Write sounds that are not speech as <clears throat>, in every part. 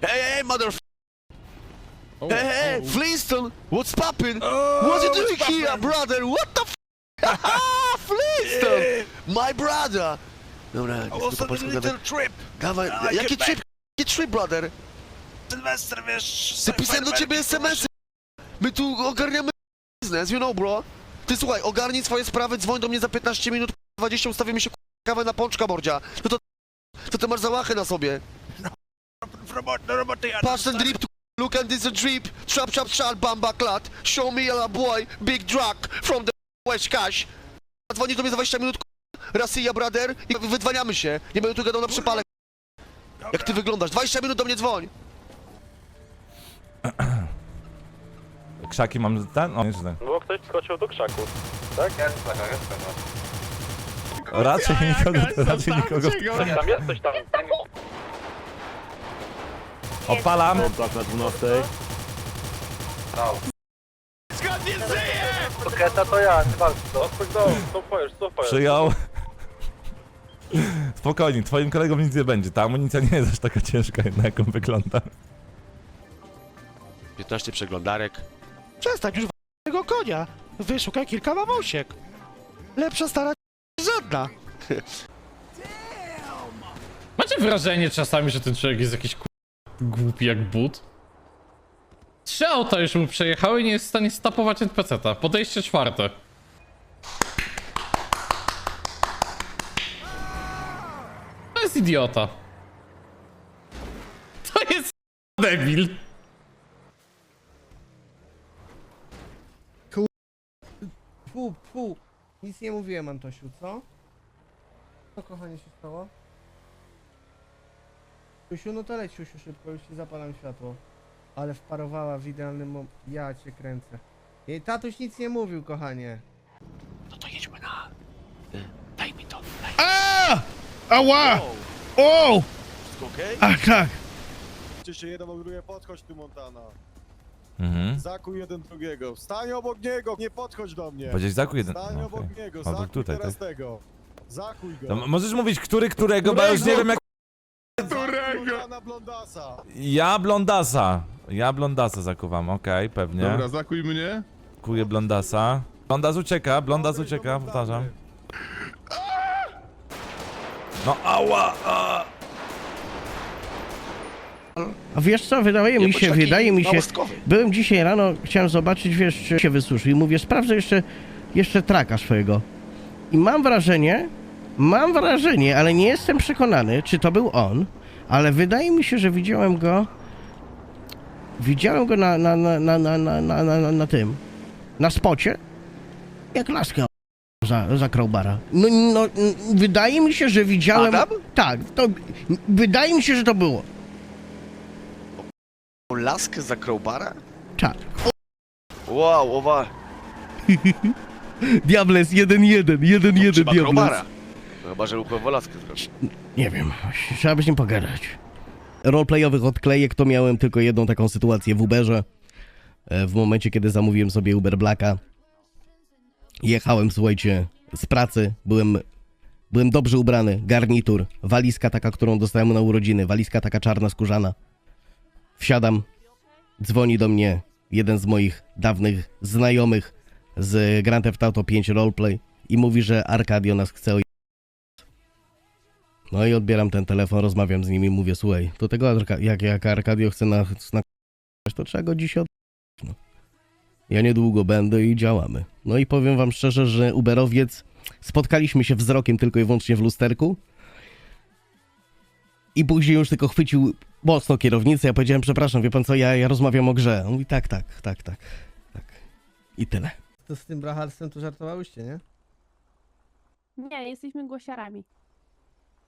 Hey, hey, mother... Oh, Hey, hey, oh. Flintstone! What's poppin'? What you doing here, brother? What the f... <laughs> Flintstone! My brother! Dobra, I jak was po on a polsku little trip. Dawaj, I jaki get trip? Jaki trip, brother? Sylwester, wiesz... Ty pisałem do ciebie SMS-y. My tu ogarniamy biznes, you know, bro. Ty słuchaj, ogarnij swoje sprawy, dzwoń do mnie za 15 minut, 20, ustawimy się kawę na pączka, mordzia. No to... To ty masz załachę na sobie. Robot, do roboty jadę. Pass and drip to look and this a drip. Trap, trap, trap, bamba, clat. Show me a boy, big drug from the West Cash. Dzwoni do mnie za 20 minut, Rasiya, brother, i wydzwaniamy się. Nie będę tu gadał na przypale. Jak ty wyglądasz? 20 minut do mnie dzwoń. <clears throat> Krzaki mam ten? O, nie, że ten. Bo ktoś skoczył do krzaków. Tak? Jest taka, jest taka. Raczej nikogo, raczej nikogo. Tam jest coś tam. Odpalam. Tak na 12. Skąd nie żyje? Soketa to ja, nie walcz. Odchodź do, co powiesz, co powiesz? Przyjął. <laughs> Spokojnie, twoim kolegom nic nie będzie. Ta amunicja nie jest aż taka ciężka, jednak jak on wygląda. 15 przeglądarek. Przestań już w- tego konia. Wyszukaj kilka mamusiek. Lepsza stara żadna. Macie wrażenie czasami, że ten człowiek jest jakiś ku... głupi jak but? Trzy auta już mu przejechały i nie jest w stanie stapować NPC-ta. Podejście czwarte. To jest idiota. To jest debil. Fu, fu. Nic nie mówiłem, Antosiu, co? Co, kochanie, się stało? Siusiu, no to leć, Siusiu, szybko, już ci zapalam światło. Ale wparowała w idealnym mom... Ja cię kręcę. Jej tatuś nic nie mówił, kochanie. No to jedźmy na... Daj mi to, daj. A! Ała! O! Wszystko okej? Ach, tak. Się jeden ogruje, podchodź tu Montana. Mhm. Zakuj jeden drugiego. Wstań obok niego, nie podchodź do mnie. Powiedziałeś zakuj jeden. Stań No, obok okej. niego, Albo zakuj tutaj, teraz tak? tego. Zakuj go. To m- możesz mówić, który którego, bo ja już nie wiem jak... Zakuj Montana Blondasa. Ja blondasa. Ja blondasa zakuwam, okej, pewnie. Dobra, zakuj mnie. Kuję blondasa. Blondas ucieka, blondas Odejdź do ucieka, powtarzam. No ała! A. A wiesz co, wydaje mi się, wydaje mi się... Byłem dzisiaj rano, chciałem zobaczyć, wiesz, czy się wysuszył. I mówię, sprawdzę jeszcze, jeszcze traka swojego. I mam wrażenie, mam wrażenie, ale nie jestem przekonany, czy to był on, ale wydaje mi się, że widziałem go... Widziałem go na, na, na, na, na, na, na, na, na, tym, na spocie, jak laskę za, za crowbara. No, no, wydaje mi się, że widziałem... Adam? Tak, to... Wydaje mi się, że to było. Laskę za crowbara? Tak. Wow, owa. <laughs> Diables 1-1, 1-1 Trzeba Diables. No Chyba, że lukową laskę zrobić. Nie wiem, trzeba by z pogadać. Roleplayowych odklejek to miałem tylko jedną taką sytuację w Uberze. E, W momencie, kiedy zamówiłem sobie Uber Blacka. Jechałem, słuchajcie, z pracy. Byłem, byłem dobrze ubrany. Garnitur, walizka taka, którą dostałem na urodziny. Walizka taka czarna, skórzana. Wsiadam. Dzwoni do mnie jeden z moich dawnych znajomych z Grand Theft Auto 5 Roleplay i mówi, że Arkadio nas chce no i odbieram ten telefon, rozmawiam z nimi, mówię, słuchaj, do tego Arka- jak, jak Arkadio chce na, na to trzeba go dzisiaj od... no. Ja niedługo będę i działamy. No i powiem wam szczerze, że Uberowiec, spotkaliśmy się wzrokiem tylko i wyłącznie w lusterku i później już tylko chwycił mocno kierownicę, ja powiedziałem, przepraszam, wie pan co, ja, ja rozmawiam o grze. On mówi, tak, tak, tak, tak, tak. I tyle. To z tym bracharstwem to żartowałyście, nie? Nie, jesteśmy głosiarami.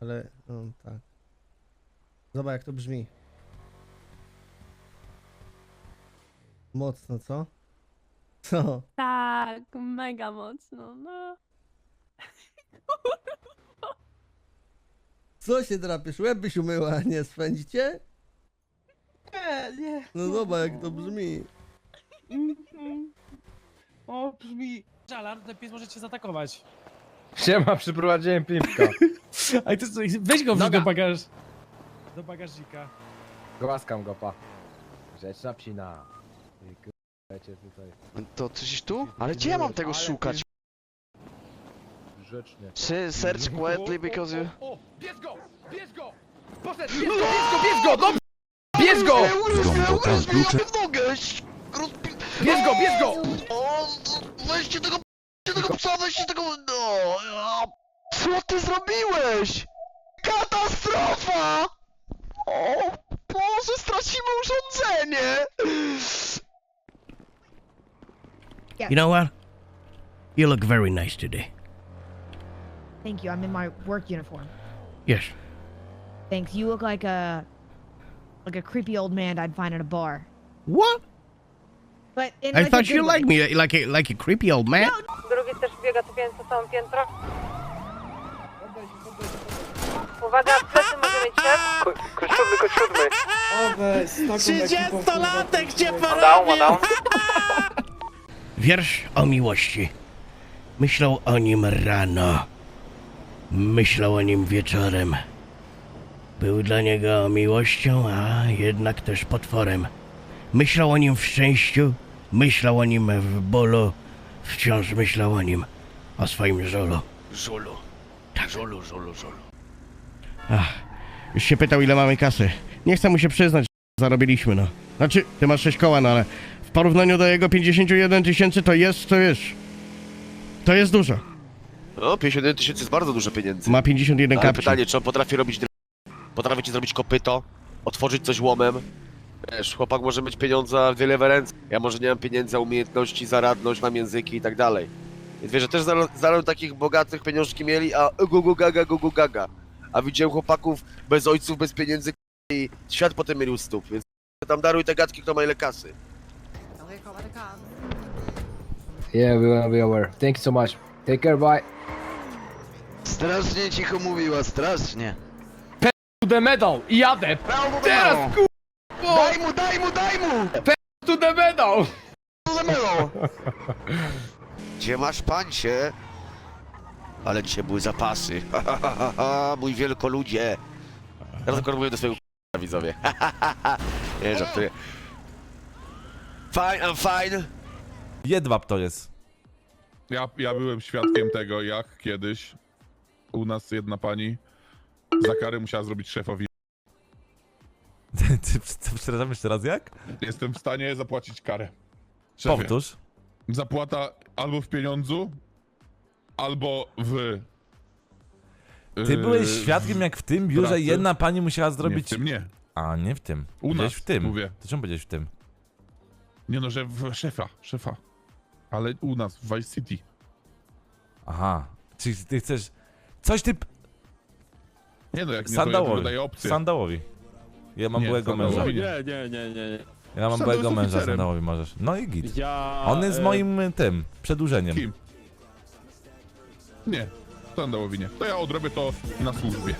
Ale, no tak. Zobacz jak to brzmi. Mocno, co? Co? Tak, mega mocno, no. Co się drapiesz? Łeb byś umyła, nie spędzicie? Nie, nie. No zobacz jak to brzmi. Mhm. O, brzmi. Alarm, ten pies może cię zaatakować. Siema, przyprowadziłem piwka. Ale ty co, weź go wrzuć Noga. do bagaż... Do bagażnika. Głaskam go, pa. Rzeczna psina. I k***ecie tutaj. To coś tu? Ale gdzie ja mam tego szukać? Grzecznie. Czy search quietly because you... O, bierz go! Bierz go! Poszedł, bierz go, bierz go, bierz go! No, bierz go! Mnie, ugryź mnie w nogę! Rozpi... Bierz go, bierz go! O, weźcie tego, weźcie tego psa, weźcie tego... No, ja... Co ty zrobiłeś? Katastrofa! O Boże, stracimy urządzenie! You know what? You look very nice today. Thank you. I'm in my work uniform. Yes. Thanks. You look like a like a creepy old man I'd find at a bar. What? But in I like thought you way. liked me like a like a creepy old man. Drugi Uwaga, plecy może mieć szef. Kość siódmy, siódmy. Trzydziestolatek cię Down, down. Wiersz o miłości. Myślał o nim rano. Myślał o nim wieczorem. Był dla niego miłością, a jednak też potworem. Myślał o nim w szczęściu, myślał o nim w bólu, wciąż myślał o nim, o swoim żulu. Żulu. Żulu, żulu, żulu. Ach, już się pytał, ile mamy kasy. Nie chcę mu się przyznać, że zarobiliśmy, no. Znaczy, ty masz 6 koła, no ale w porównaniu do jego 51 tysięcy to jest, to wiesz, to jest dużo. No, 51 tysięcy jest bardzo dużo pieniędzy. Ma 51 Ale kapci. pytanie, czy on potrafi robić dr... Potrafi ci zrobić kopyto? Otworzyć coś łomem? Wiesz, chłopak może mieć pieniądze a wiele w ręce. Ja może nie mam pieniędzy, a umiejętności, zaradność, mam języki i tak dalej. I wiesz, że też zaraz, zaraz takich bogatych pieniążki mieli, a gugu gaga, gugu gaga. A widziałem chłopaków bez ojców, bez pieniędzy i świat potem mieli u stóp, więc tam daruj te gadki, kto ma ile kasy. Yeah, we wanna be aware. Thank you so much. Take care, bye. Strasznie cicho mówiła, strasznie. To the medal i jadę! Teraz, ku... Daj mu, daj mu, daj mu! to the medal! Zamelo! <laughs> Gdzie masz pancie? Ale dzisiaj były zapasy. Ha, ha, ha, ha, ha, mój wielkoludzie. Ja tylko mówię do swojego k***a, widzowie. Nie, żartuję. Fine, I'm fine. Jedwab to jest. Ja, ja byłem świadkiem tego, jak kiedyś u nas jedna pani za karę musiała zrobić szefowi. Ty, ty, ty, przepraszam jeszcze raz jak? Jestem w stanie zapłacić karę. Szefie, Powtórz. Zapłata albo w pieniądzu, albo w... Ty yy, byłeś świadkiem jak w tym biurze pracy. jedna pani musiała zrobić... Nie, w tym nie. A, nie w tym. U nas, w tym. mówię. To czemu powiedziałeś w tym? Nie no, że w szefa, szefa. Ale u nas, w Vice City. Aha. Czyli ty chcesz... Coś ty... Nie no, jak nie to ja to Sandałowi. wydaję opcję. Sandałowi. Ja mam Nie, byłego Sandałowi męża. nie. Nie, nie, nie, nie. Ja mam Sandał byłego jest męża, oficerem. Sandałowi możesz. No i git. Ja... On jest e, moim tym, przedłużeniem. Kim? Nie, Sandałowi nie. To ja odrobię to na służbie.